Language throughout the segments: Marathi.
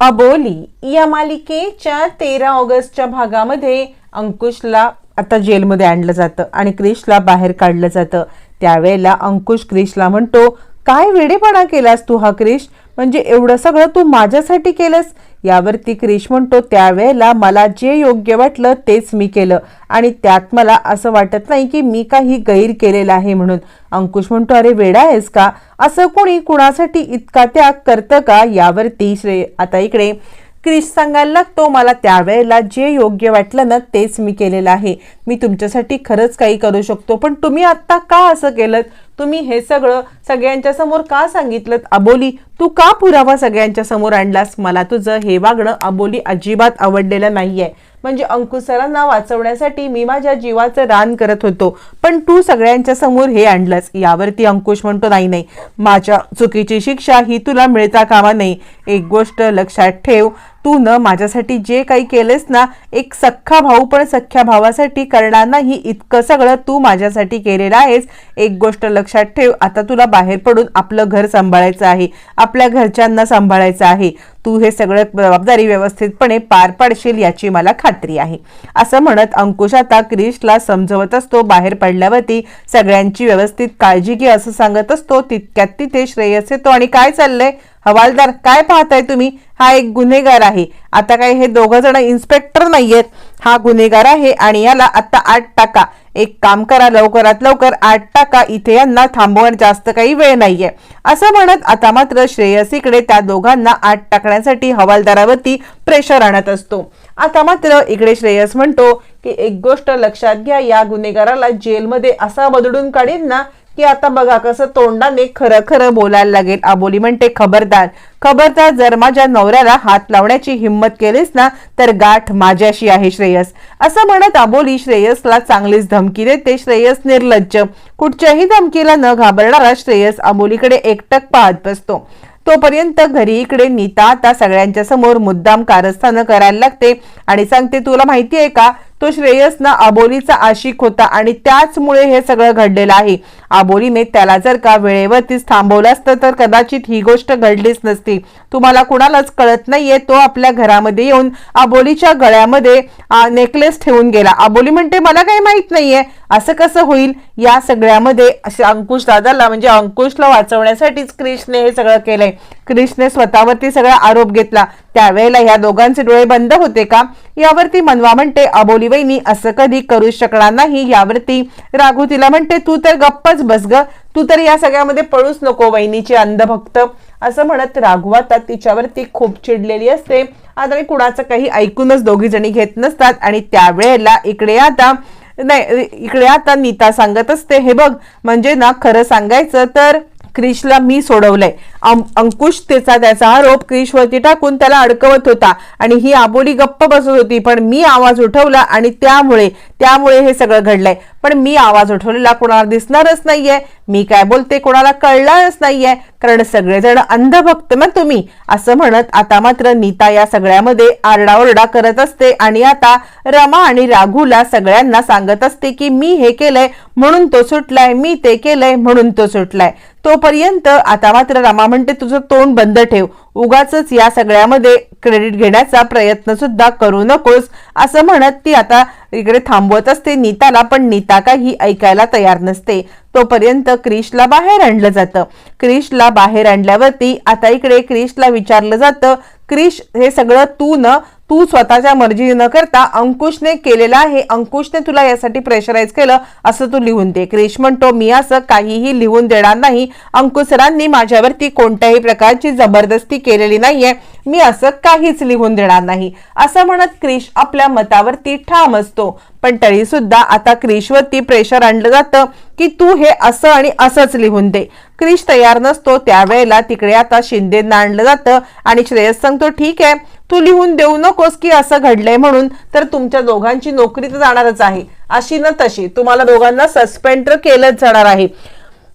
अबोली या मालिकेच्या तेरा ऑगस्टच्या भागामध्ये अंकुशला आता जेलमध्ये आणलं जातं आणि क्रिशला बाहेर काढलं जातं. त्यावेळेला अंकुश क्रिशला म्हणतो काय वेडेपणा केलास तू हा क्रिश? म्हणजे एवढं सगळं तू माझ्यासाठी केलंस? यावरती क्रिश म्हणतो त्यावेळेला मला जे योग्य वाटलं तेच मी केलं. आणि त्यात मला असं वाटत नाही की मी काही गैर केलेलं आहे म्हणून. अंकुश म्हणतो अरे वेडा आहेस का? असं कोणी कुणासाठी इतका त्याग करतं का? यावरती श्रे आता इकडे क्रिश सांगायला लागतो मला त्यावेळेला जे योग्य वाटलं ना तेच मी केलेलं आहे. मी तुमच्यासाठी खरंच काही करू शकतो पण तुम्ही आत्ता का असं केलं तुम्ही हे सगळं सगळ्यांच्या समोर का सांगितलं अबोली तू का पुरावा सगळ्यांच्या समोर आणलास? मला तुझं हे वागणं अबोली अजिबात आवडलेलं नाही आहे म्हणजे अंकुसरांना वाचवण्यासाठी मी माझ्या जीवाचं रान करत होतो पण तू सगळ्यांच्या समोर हे आणलंस. यावरती अंकुश म्हणतो नाही नाही. माझ्या चुकीची शिक्षा ही तुला मिळता कामा नाही एक गोष्ट लक्षात ठेव. तू न माझ्यासाठी जे काही केलेस ना एक सख्खा भाऊ पण सख्ख्या भावासाठी करणार नाही. इतकं सगळं तू माझ्यासाठी केलेलं आहेस. एक गोष्ट लक्षात ठेव आता तुला बाहेर पडून आपलं घर सांभाळायचं आहे. आपल्या घरच्यांना सांभाळायचं आहे. तू हे सगळं जबाबदारी व्यवस्थितपणे पार पाडशील याची मला खात्री आहे. असं म्हणत अंकुश आता क्रिशला समजवत असतो बाहेर पडल्यावरती सगळ्यांची व्यवस्थित काळजी घे असं सांगत असतो. तितक्यात तिथे श्रेयस येतो आणि काय चाललंय? हवालदार काय पाहताय तुम्ही? हा एक गुन्हेगार आहे. आता काय हे दोघ जण इन्स्पेक्टर नाहीयेत. हा गुन्हेगार आहे आणि याला आता आठ टाका. एक काम करा लवकरात लवकर आठ टाका. इथे यांना थांबवण्यात जास्त काही वेळ नाहीये. असं म्हणत आता मात्र श्रेयसीकडे त्या दोघांना आठ टाकण्यासाठी हवालदारावरती प्रेशर आणत असतो. आता मात्र इकडे श्रेयस म्हणतो की एक गोष्ट लक्षात घ्या या गुन्हेगाराला जेलमध्ये असा बदडून काढीन ना की आता बघा कसं तोंडाने खरं खरं बोलायला लागेल. आबोली म्हणते खबरदार खबरदार जर माझ्या नवऱ्याला हात लावण्याची हिंमत केलीस ना तर गाठ माझ्याशी आहे श्रेयस. असं म्हणत आबोली श्रेयसला चांगलीच धमकी देते. श्रेयस निर्लज्ज. कुठच्याही धमकीला न घाबरणारा श्रेयस आबोलीकडे एकटक पाहत बसतो. तोपर्यंत घरी इकडे नीता आता सगळ्यांच्या समोर मुद्दाम कारस्थानं करायला लागते. आणि सांगते तुला माहिती आहे का तो श्रेयस ना अबोलीचा आशिक होता आणि त्याचमुळे हे सगळं घडलेलं आहे. आबोलीने त्याला जर का वेळेवरतीच थांबवलं असतं तर कदाचित ही गोष्ट घडलीच नसती. तुम्हाला कुणालाच कळत नाहीये तो आपल्या घरामध्ये येऊन आबोलीच्या गळ्यामध्ये नेकलेस ठेवून गेला. आबोली म्हणते मला काही माहीत नाहीये. असं कसं होईल? या सगळ्यामध्ये अंकुश दादाला म्हणजे अंकुशला वाचवण्यासाठीच क्रिशने हे सगळं केलंय. क्रिशने स्वतःवरती सगळा आरोप घेतला. त्यावेळेला ह्या दोघांचे डोळे बंद होते का? यावरती मनवा म्हणते अबोली वहिनी असं कधी करू शकणार नाही. यावरती राघू तिला म्हणते तू तर गप्पच बस ग. तू तर या सगळ्यामध्ये पळूच नको वहिनीची अंधभक्त. असं म्हणत राघू आता तिच्यावरती खूप चिडलेली असते. आता कुणाचं काही ऐकूनच दोघी जणी घेत नसतात आणि त्यावेळेला इकडे आता नाही इकडे आता नीता सांगत असते हे बघ म्हणजे ना खरं सांगायचं तर क्रिशला मी सोडवलंय. अंकुश त्याचा त्याचा आरोप क्रिशवरती टाकून त्याला अडकवत होता आणि ही आबोली गप्प बसत होती पण मी आवाज उठवला आणि त्यामुळे त्यामुळे हे सगळं घडलंय. पण मी आवाज उठवलेला कोणाला दिसणारच नाहीये. मी काय बोलते कोणाला कळणारच नाहीये. कारण सगळेजण अंधभक्त ना तुम्ही. असं म्हणत आता मात्र नीता या सगळ्यामध्ये आरडाओरडा करत असते. आणि आता रमा आणि राघूला सगळ्यांना सांगत असते की मी हे केलंय म्हणून तो सुटलाय. मी ते केलंय म्हणून तो सुटलाय. तोपर्यंत आता मात्र रमा म्हणते तुझं तोंड बंद ठेव. उगाच या सगळ्यामध्ये क्रेडिट घेण्याचा प्रयत्न सुद्धा करू नकोस असं म्हणत ती आता इकडे थांबवत असते. नीताला पण नीता काही ऐकायला तयार नसते. तोपर्यंत क्रिशला बाहेर आणलं जातं. क्रिशला बाहेर आणल्यावरती आता इकडे क्रिशला विचारलं जातं क्रिश हे सगळं तू न तू स्वतःच्या मर्जी न करता अंकुशने केलेला आहे. अंकुशने तुला यासाठी प्रेशराईज केलं असं तू लिहून दे. क्रिश म्हणतो मी असं काहीही लिहून देणार नाही. अंकुश सरांनी माझ्यावरती कोणत्याही प्रकारची जबरदस्ती केलेली नाहीये. मी असं काहीच लिहून देणार नाही. असं म्हणत क्रिश आपल्या मतावरती ठाम असतो. पण तरी सुद्धा आता क्रिशवरती प्रेशर आणलं जातं की तू हे असं आणि असंच लिहून दे. क्रिश तयार नसतो त्यावेळेला तिकडे आता शिंदेंना आणलं जातं आणि श्रेयस सांगतो ठीक आहे तू लिहून देऊ नकोस की असं घडलंय म्हणून तर तुमच्या दोघांची नोकरी तर जाणारच आहे. अशी न तशी तुम्हाला दोघांना सस्पेंड केलंच जाणार आहे.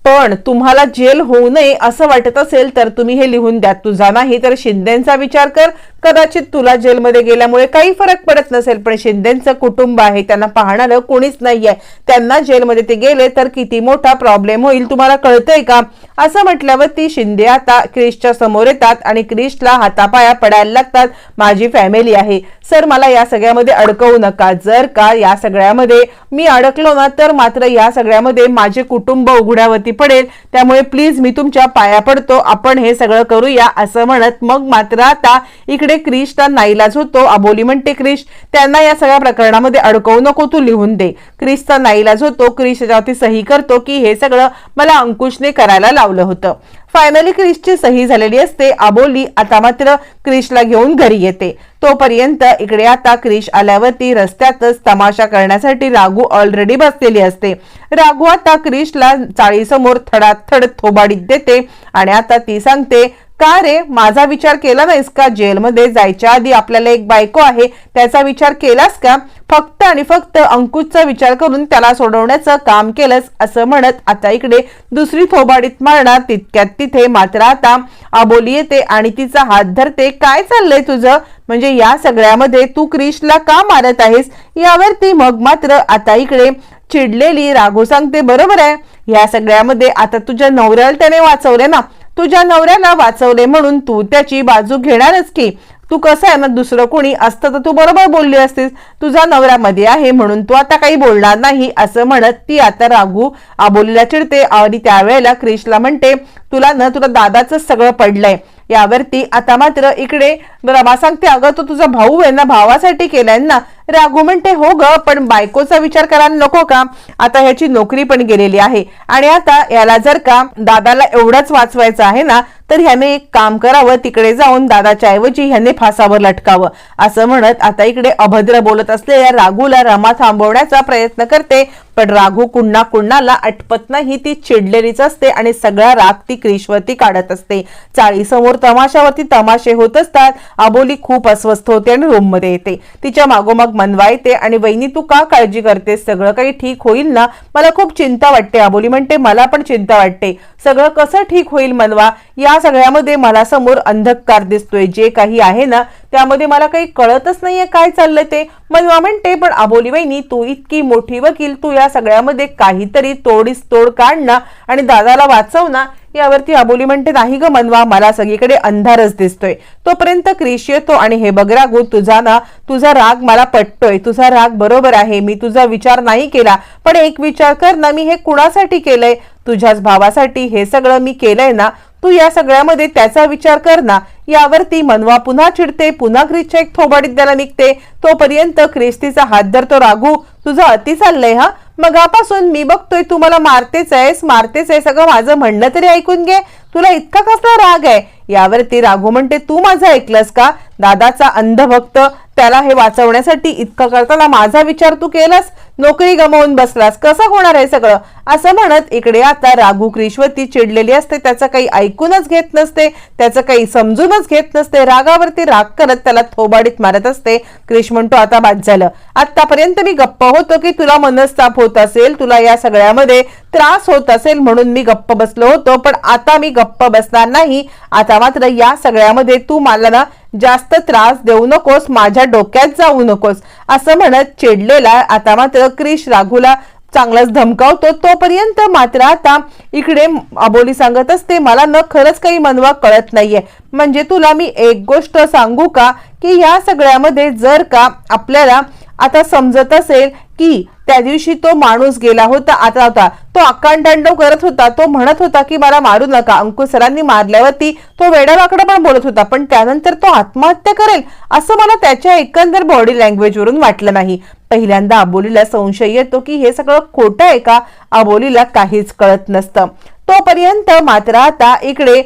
पण तुम्हाला जेल होऊ नये असं वाटत असेल तर तुम्ही हे लिहून द्या. तुझा नाही तर शिंदेचा विचार कर. कदाचित तुला जेलमध्ये गेल्यामुळे काही फरक पडत नसेल पण शिंदेचं कुटुंब आहे त्यांना पाहणारं कोणीच नाहीये. त्यांना जेलमध्ये ते गेले तर किती मोठा प्रॉब्लेम होईल तुम्हाला कळतंय का? असं म्हटल्यावर ती शिंदे आता क्रिशच्या समोर येतात आणि क्रिशला हातापाया पडायला लागतात. माझी फॅमिली आहे. सर मला या सगळ्यामध्ये अडकवू नका. जर का या सगळ्यामध्ये मी अडकलो ना तर मात्र या सगळ्यामध्ये माझे कुटुंब उघड्यावरती पडेल. त्यामुळे प्लीज मी तुमच्या पाया पडतो. आपण हे सगळं करूया असं म्हणत मग मात्र आता इकडे क्रिशला नाईलाज होतो. अबोली म्हणते क्रिश त्यांना या सगळ्या प्रकरणामध्ये अडकवू नको तू लिहून दे. क्रिशचा नाईलाज होतो. क्रिश त्याच्यावरती सही करतो की हे सगळं मला अंकुशने करायला लावलं होतं. फायनली क्रिशची सही झालेली असते. आबोली आता मात्र क्रिशला घेऊन घरी येते. तोपर्यंत इकडे आता क्रिश आल्यावरती रस्त्यातच तमाशा करण्यासाठी राघू ऑलरेडी बसलेली असते. राघू आता क्रिशला चाळीसमोर थडाथड थोबाडीत देते आणि आता ती सांगते का रे? माझा विचार केला नाहीस का? जेलमध्ये जायच्या आधी आपल्याला एक बायको आहे त्याचा विचार केलास का? फक्त आणि फक्त अंकुशचा विचार करून त्याला सोडवण्याचं काम केलंस असं म्हणत आता इकडे दुसरी थोबाडीत मारणार तितक्यात तिथे मात्र आता आबोली येते आणि तिचा हात धरते. काय चाललंय तुझं? म्हणजे या सगळ्यामध्ये तू क्रिशला का मारत आहेस? यावरती मग मात्र आता इकडे चिडलेली राघू सांगते बरोबर आहे? या सगळ्यामध्ये आता तुझ्या नवऱ्याला त्याने वाचवले ना? तुझ्या नवऱ्याला वाचवले म्हणून तू त्याची बाजू घेणारच की? तू कसं आहे ना दुसरं कोणी असतं तर तू बरोबर बोलली असतीस. तुझा नवऱ्यामध्ये आहे म्हणून तू आता काही बोलणार नाही असं म्हणत ती आता राघू आबोलीला चिडते आणि त्यावेळेला क्रिशला म्हणते तुला न तुला दादाच सगळं पडलंय. यावरती आता मात्र इकडे रमा सांगते अगं तो तुझा भाऊ आहे ना भावासाठी केलाय ना राघू म्हणते हो ग पण बायकोचा विचार करायला नको का? आता ह्याची नोकरी पण गेलेली आहे. आणि आता याला जर का दादाला एवढंच वाचवायचं आहे ना तर ह्याने एक काम करावं तिकडे जाऊन दादाच्या ऐवजी ह्याने फासावर लटकावं. असं म्हणत आता इकडे अभद्र बोलत असलेल्या राघूला रमा थांबवण्याचा प्रयत्न करते. पण राघू कुण्णा कुण्णाला आटपत नाही ती चिडलेलीच असते आणि सगळा राग ती क्रिशवरती काढत असते. चाळीसमोर तमाशावरती तमाशे होत असतात. आबोली खूप अस्वस्थ होते आणि रूममध्ये येते. तिच्या मागोमाग मनवा येते आणि वहिनी तू का काळजी करतेस? सगळं काही ठीक होईल ना? मला खूप चिंता वाटते आबोली म्हणते. मला पण चिंता वाटते. सगळं कसं ठीक होईल मनवा? या सगळ्यामध्ये मला समोर अंधकार दिसतोय. जे काही आहे ना त्यामध्ये मला काही कळतच नाहीये काय चाललंय ते. मनवा म्हणते पण आबोली वहिनी तू इतकी मोठी वकील तू या सगळ्यामध्ये काहीतरी तोडीस तोड काढ ना आणि दादाला वाचव ना. यावरती आबोली म्हणते नाही ग मनवा मला सगळीकडे अंधारच दिसतोय. तोपर्यंत क्रिश येतो आणि हे बघ रागू तुझा ना तुझा राग मला पटतोय. तुझा राग बरोबर आहे मी तुझा विचार नाही केला. पण एक विचार कर ना मी हे कुणासाठी केलंय? तुझ्याच भावासाठी हे सगळं मी केलंय ना. तू या सगळ्यामध्ये त्याचा विचार कर ना. यावरती मनवा पुन्हा चिडते पुन्हा क्रिसच्या एक थोबाडीत द्यायला निघते. तोपर्यंत क्रिस्तीचा हात धरतो राघू. तुझं अति चाललंय हा? मगापासून मी बघतोय तू मला मारतेच आहेस मारतेच आहे सगळं माझं म्हणणं तरी ऐकून घे. तुला इतका कसला राग आहे? यावरती राघू म्हणते तू माझं ऐकलंस का? दादाचा अंधभक्त त्याला हे वाचवण्यासाठी इतकं करताना माझा विचार तू केलास? नोकरी गमावून बसलास? कसं होणार आहे सगळं? असं म्हणत इकडे आता राघू क्रिश्वती चिडलेली असते. त्याचं काही ऐकूनच घेत नसते. त्याचं काही समजूनच घेत नसते. रागावरती राग करत त्याला थोबाडीत मारत असते. क्रिश म्हणतो आता बाद झालं. आतापर्यंत मी गप्प होतो की तुला मनस्ताप होत असेल तुला या सगळ्यामध्ये त्रास होत असेल म्हणून मी गप्प बसलो होतो. पण आता मी गप्प बसणार नाही. आता मात्र या सगळ्यामध्ये तू मला ना जास्त त्रास देऊ नकोस माझ्या डोक्यात जाऊ नकोस. असं म्हणत चिडलेला आता मात्र क्रिश राघूला चांगलाच धमकावतो. तोपर्यंत मात्र आता इकडे अबोली सांगत असते मला न खरंच काही मनवा कळत नाहीये. म्हणजे तुला मी एक गोष्ट सांगू का? की या सगळ्यामध्ये जर का आपल्याला आता समजत असेल की त्या दिवशी तो माणूस गेला होता आता होता. तो आकांडांडव करत होता तो म्हणत होता की मला मारू नका. अंकुश सरांनी मारल्यावरती तो वेडावाकडं पण बोलत होता पण त्यानंतर तो आत्महत्या करेल असं मला त्याच्या एकंदर बॉडी लँग्वेजवरून वाटलं नाही. पहिल्यांदा अबोलीला संशय येतो की हे सगळं खोटं आहे का? अबोलीला काहीच कळत नसतं. तोपर्यंत मात्र आता इकडे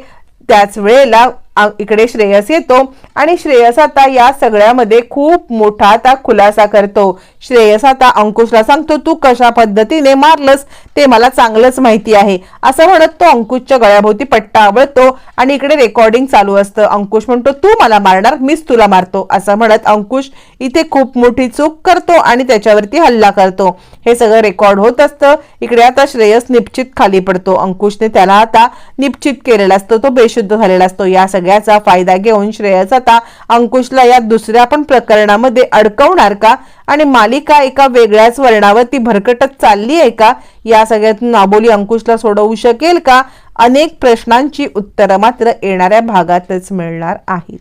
त्याच वेळेला इकडे श्रेयस येतो आणि श्रेयस आता या सगळ्यामध्ये खूप मोठा आता खुलासा करतो. श्रेयस आता अंकुशला सांगतो तू कशा पद्धतीने मारलंस ते मला चांगलंच माहिती आहे. असं म्हणत तो अंकुशच्या गळ्याभोवती पट्टा आवळतो आणि इकडे रेकॉर्डिंग चालू असतं. अंकुश म्हणतो तू मला मारणार मीच तुला मारतो. असं म्हणत अंकुश इथे खूप मोठी चूक करतो आणि त्याच्यावरती हल्ला करतो. हे सगळं रेकॉर्ड होत असतं. इकडे आता श्रेयस निश्चित खाली पडतो. अंकुशने त्याला आता निश्चित केलेला असतो तो बेशुद्ध झालेला असतो. या सगळ्या सगळ्याचा फायदा घेऊन श्रेयस आता अंकुशला या दुसऱ्या पण प्रकरणामध्ये अडकवणार का? आणि मालिका एका वेगळ्याच वर्णावरती भरकटत चालली आहे का? या सगळ्यातून नाबोली अंकुशला सोडवू शकेल का? अनेक प्रश्नांची उत्तरं मात्र येणाऱ्या भागातच मिळणार आहेत.